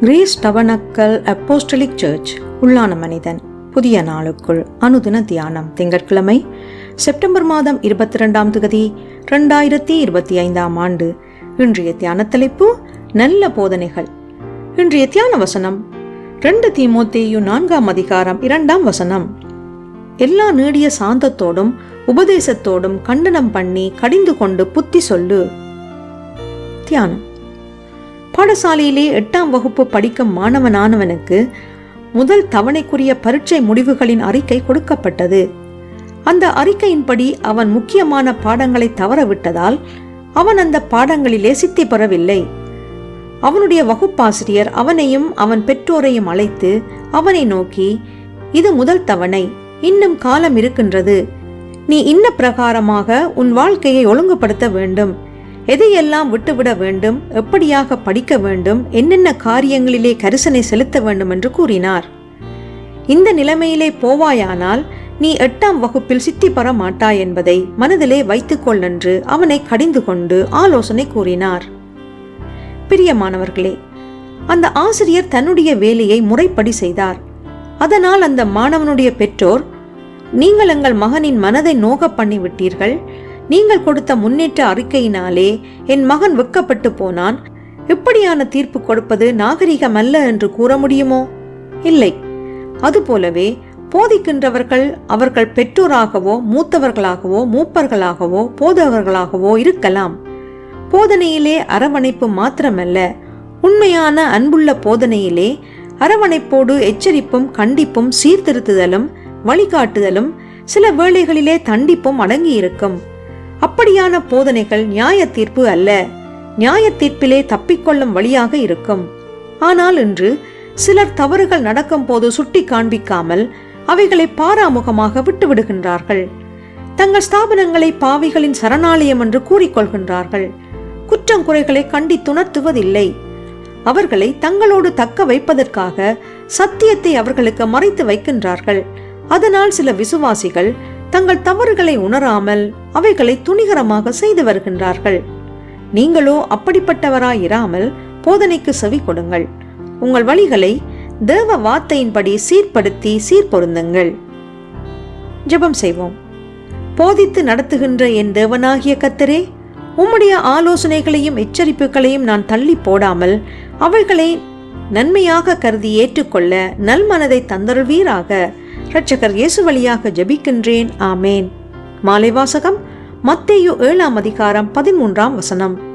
Grace டவனக்கல் apostolic search உள்ளான மனிதன் புதிய நாளுக்குள் அனுதின தியானம் திங்கட்கிழமை செப்டம்பர் மாதம் இருபத்தி ரெண்டாம் தேதி ரெண்டாயிரத்தி இருபத்தி ஐந்தாம் ஆண்டு. இன்றைய தியான தலைப்பு நல்ல போதனைகள். இன்றைய தியான வசனம் ரெண்டு தீமோத்தேயு நான்காம் அதிகாரம் இரண்டாம் வசனம். எல்லா நீடிய சாந்தத்தோடும் உபதேசத்தோடும் கண்டனம் பண்ணி கடிந்து கொண்டு புத்தி சொல்லு. தியானம். பாடசாலையிலே எட்டாம் வகுப்பு படிக்கும் மாணவனானவனுக்கு முதல் தவணைக்குரிய பரீட்சை முடிவுகளின் அறிக்கை கொடுக்கப்பட்டது. அந்த அறிக்கையின்படி அவன் முக்கியமான பாடங்களை தவறவிட்டதால் அவன் அந்த பாடங்களிலே சித்தி பெறவில்லை. அவனுடைய வகுப்பாசிரியர் அவனையும் அவன் பெற்றோரையும் அழைத்து அவனை நோக்கி இது முதல் தவணை. இன்னும் காலம் இருக்கின்றது. நீ இன்ன பிரகாரமாக உன் வாழ்க்கையை ஒழுங்குபடுத்த வேண்டும். எதையெல்லாம் விட்டுவிட வேண்டும் எப்படியாக படிக்க வேண்டும் என்னென்ன காரியங்களிலே கரிசனை செலுத்த வேண்டும் என்று கூறினார். இந்த நிலைமையிலே போவாயானால் நீ எட்டாம் வகுப்பில் சித்தி பெற மாட்டாய் என்பதை மனதிலே வைத்துக்கொள் என்று அவனை கடிந்து கொண்டு ஆலோசனை கூறினார். பிரியமானவர்களே அந்த ஆசிரியர் தன்னுடைய வேலையை முறைப்படி செய்தார். அதனால் அந்த மாணவனுடைய பெற்றோர் நீங்கள் எங்கள் மகனின் மனதை நோக பண்ணிவிட்டீர்கள் நீங்கள் கொடுத்த முன்னேற்ற அறிக்கையினாலே என் மகன் வெக்கப்பட்டு போனான். இப்படியான தீர்ப்பு கொடுப்பது நாகரிகமல்ல என்று கூற முடியுமோ? இல்லை. அதுபோலவே போதிக்கின்றவர்கள் அவர்கள் பெற்றோராகவோ மூத்தவர்களாகவோ மூப்பர்களாகவோ போதவர்களாகவோ இருக்கலாம். போதனையிலே அரவணைப்பு மாத்திரமல்ல. உண்மையான அன்புள்ள போதனையிலே அரவணைப்போடு எச்சரிப்பும் கண்டிப்பும் சீர்திருத்துதலும் வழிகாட்டுதலும் சில வேளைகளிலே தண்டிப்பும் அடங்கியிருக்கும். அப்படியான போதனைகள் நியாய தீர்ப்பு அல்ல. நியாய தீர்ப்பிலே தப்பிக்கொள்ளும் வழியாக இருக்கும். ஆனால் இன்று சிலர் தவறுகள் நடக்கும் போது சுட்டி காண்பிக்காமல் அவைகளை பாராமுகமாக விட்டுவிடுகின்றார்கள். தங்கள் ஸ்தாபனங்களை பாவிகளின் சரணாலயம் என்று கூறிக்கொள்கின்றார்கள். குற்றம் குறைகளை கண்டித்துணர்த்துவதில்லை. அவர்களை தங்களோடு தக்க வைப்பதற்காக சத்தியத்தை அவர்களுக்கு மறைத்து வைக்கின்றார்கள். அதனால் சில விசுவாசிகள் தங்கள் தவறுகளை உணராமல் அவைகளை துணிகரமாக செய்து வருகின்றார்கள். நீங்களோ அப்படிப்பட்டவராயிராமல் போதனைக்கு செவி கொடுங்கள். உங்கள் வழிகளை தேவ வார்த்தையின்படி சீர்படுத்தி சீர்பொருந்துங்கள் ஜெபம் செய்வோம். போதித்து நடத்துகின்ற என் தேவனாகிய கத்தரே உம்முடைய ஆலோசனைகளையும் எச்சரிப்புகளையும் நான் தள்ளி போடாமல் அவைகளை நன்மையாக கருதி ஏற்றுக்கொள்ள நல்மனதை தந்தருள்வீராக. இரட்சகர் இயேசு வழியாக ஜபிக்கின்றேன். ஆமேன். மாலை வாசகம் மத்தேயு ஏழாம் அதிகாரம் பதிமூன்றாம் வசனம்.